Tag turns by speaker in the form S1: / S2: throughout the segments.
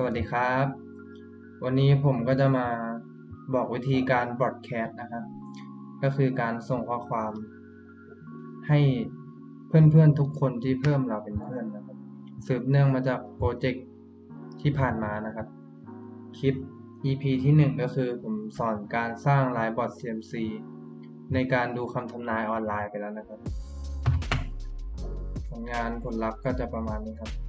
S1: สวัสดีครับ วันนี้ผมก็จะมาบอกวิธีการบอ d แคสต์นะครับ ก็คือการส่งข้อความให้เพื่อนๆทุกคนที่เพิ่มเราเป็นเพื่อนนะครับสืบเนื่องมาจากโปรเจกต์ที่ผ่านมานะครับ คลิป EP ที่ 1 ก็คือผมสอนการสร้างไลน์บอท CMC ในการดูคำทำนายออนไลน์ไปแล้วนะครับ ผลงานผลลัพธ์ก็จะประมาณนี้ครับ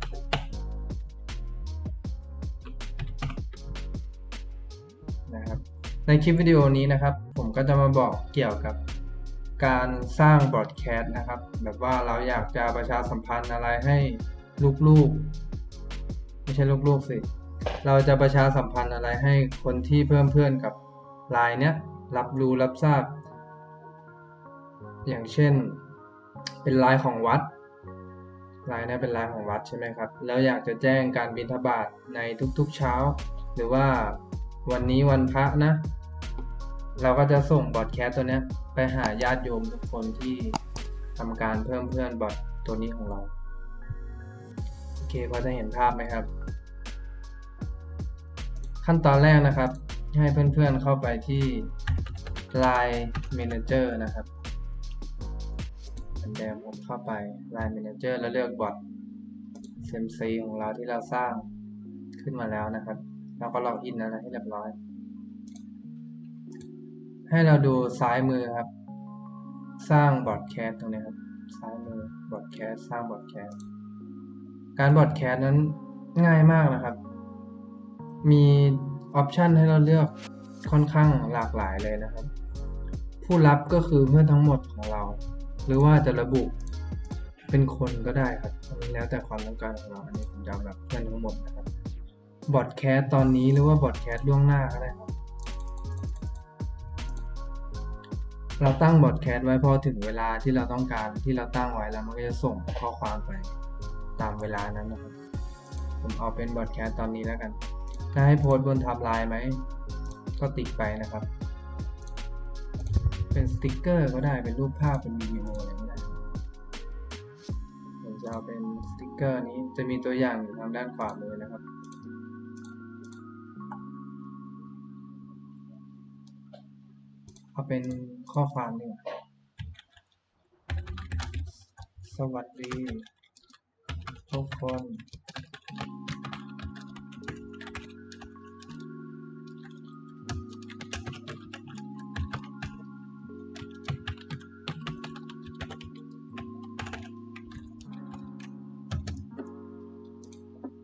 S1: นะครับ ในคลิปวิดีโอนี้นะครับ ผมก็จะมาบอกเกี่ยวกับการสร้างบอ d แคสต์นะครับ แบบว่าเราอยากจะประชาสัมพันธ์อะไรให้ลูกๆ ไม่ใช่ลูกๆสิ เราจะประชาสัมพันธ์อะไรให้คนที่เพิ่มเพื่อนกับไลน์เนี้ยรับรู้รับทราบ อย่างเช่นเป็นไลน์ของวัดไลน์เนี้เป็นไลน์ของวัดใช่ไหมครับ แล้วอยากจะแจ้งการบิณฑบาตในทุกๆเช้า หรือว่า วันนี้วันพระนะ เราก็จะส่งบอดแคสต์ตัวเนี้ย ไปหาญาติโยมทุกคนที่ทำการเพิ่มเพื่อนบอดตัวนี้ของเรา โอเคพอจะเห็นภาพไหมครับ ขั้นตอนแรกนะครับ ให้เพื่อนๆเข้าไปที่ Line Manager นะครับเหมือนเดิมผมเข้าไป Line Manager แล้วเลือกบอท CMC ของเราที่เราสร้างขึ้นมาแล้วนะครับ แล้วก็ล็อกอินอะไรให้เรียบร้อย ให้เราดูซ้ายมือครับ สร้างบอร์ดแคสตรงนี้ครับ ซ้ายมือบอร์ดแคสสร้างบอร์ดแคสการบอร์ดแคสนั้นง่ายมากนะครับ มีออปชันให้เราเลือกค่อนข้างหลากหลายเลยนะครับ ผู้รับก็คือเพื่อนทั้งหมดของเรา หรือว่าจะระบุเป็นคนก็ได้ครับแล้วแต่ความต้องการของเราอันนี้ผมจะแบบเพื่อนทั้งหมดนะครับ บอดแคสตอนนี้หรือว่าบอดแคสล่วงหน้าก็ได้ครับ เราตั้งบอดแคสไว้พอถึงเวลาที่เราต้องการที่เราตั้งไว้แล้วมันก็จะส่งข้อความไปตามเวลานั้นนะครับ ผมเอาเป็นบอดแคสตอนนี้แล้วกัน ถ้าให้โพสต์บนไทม์ไลน์ไหม ก็ติ๊กไปนะครับ เป็นสติกเกอร์ก็ได้เป็นรูปภาพเป็นวิดีโออะไรก็ได้ผมจะเอาเป็นสติกเกอร์นี้จะมีตัวอย่างอยู่ทางด้านขวามือนะครับ เอาเป็นข้อความนี่สวัสดี ทุกคน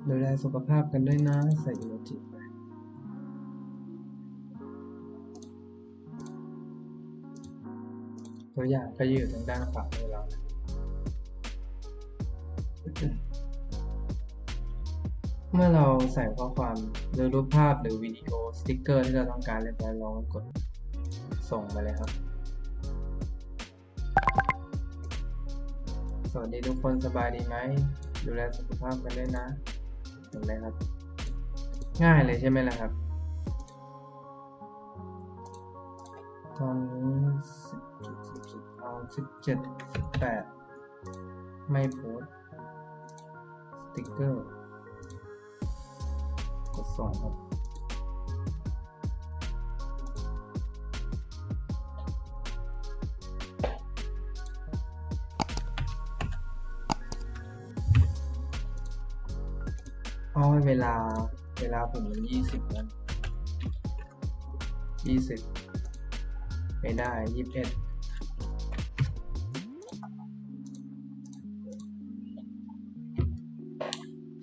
S1: ดูแลสุขภาพกันด้วยนะใส่โมจิ ตัวอย่างก็อยู่ทางด้านขวามือเรานะเมื่อเราใส่ข้อความหรือรูปภาพหรือวิดีโอสติ๊กเกอร์ที่เราต้องการเรียบร้อยลองกดส่งไปเลยครับ สวัสดีทุกคนสบายดีไหม ดูแลสุขภาพกันด้วยนะเห็นไหมครับ ง่ายเลยใช่ไหมล่ะครับ ตอนนี้สิบสิบสิบเอาสิบเจ็ดสิบแปดไม่โพสต์สติ๊กเกอร์ กดส่งครับอ๋อเวลา เวลาผมมันยี่สิบแล้วยี่สิบ ไม่ได้ยี่สิบเอ็ด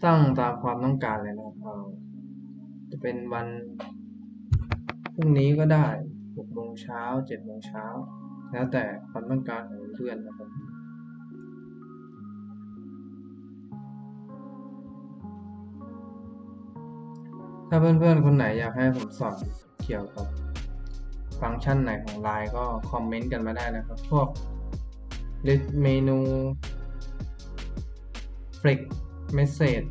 S1: ตั้งตามความต้องการเลยนะครับเอาจะเป็นวันพรุ่งนี้ก็ได้หกโมงเช้าเจ็ดโมงเช้า แล้วแต่ความต้องการของเพื่อนนะครับถ้าเพื่อนๆ คนไหนอยากให้ผมสอนเกี่ยวกับ ฟังก์ชันไหนของ Line ก็คอมเมนต์กันมาได้นะครับ พวกเมนู f l e x Message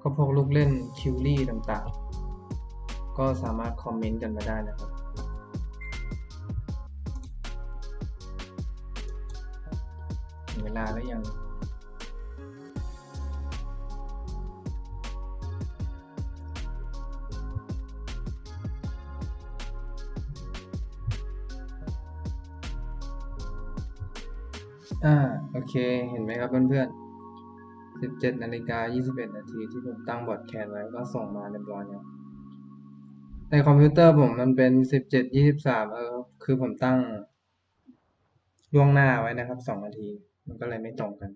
S1: ก็พวกลูกเล่นคิวรี่ต่างๆ ก็สามารถคอมเมนต์กันมาได้นะครับเวลาแล้วยัง อ่าโอเคเห็นไหมครับเพื่อนๆ 17นาฬิกา21 นาทีที่ผมตั้งบอร์ดแคสไว้ก็ส่งมาเรียบร้อยแล้วในคอมพิวเตอร์ผมมันเป็น 17 23 เออคือผมตั้งล่วงหน้าไว้นะครับ 2 นาที มันก็เลยไม่ตรงกัน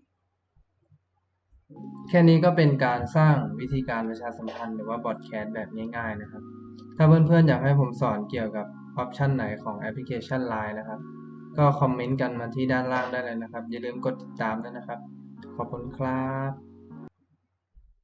S1: แค่นี้ก็เป็นการสร้างวิธีการประชาสัมพันธ์หรือว่าบอร์ดแคสแบบง่าย ๆ นะครับ ถ้าเพื่อนๆ อยากให้ผมสอนเกี่ยวกับออปชันไหนของแอปพลิเคชัน Line นะครับ ก็คอมเมนต์กันมาที่ด้านล่างได้เลยนะครับ อย่าลืมกดติดตามด้วยนะครับ ขอบคุณครับ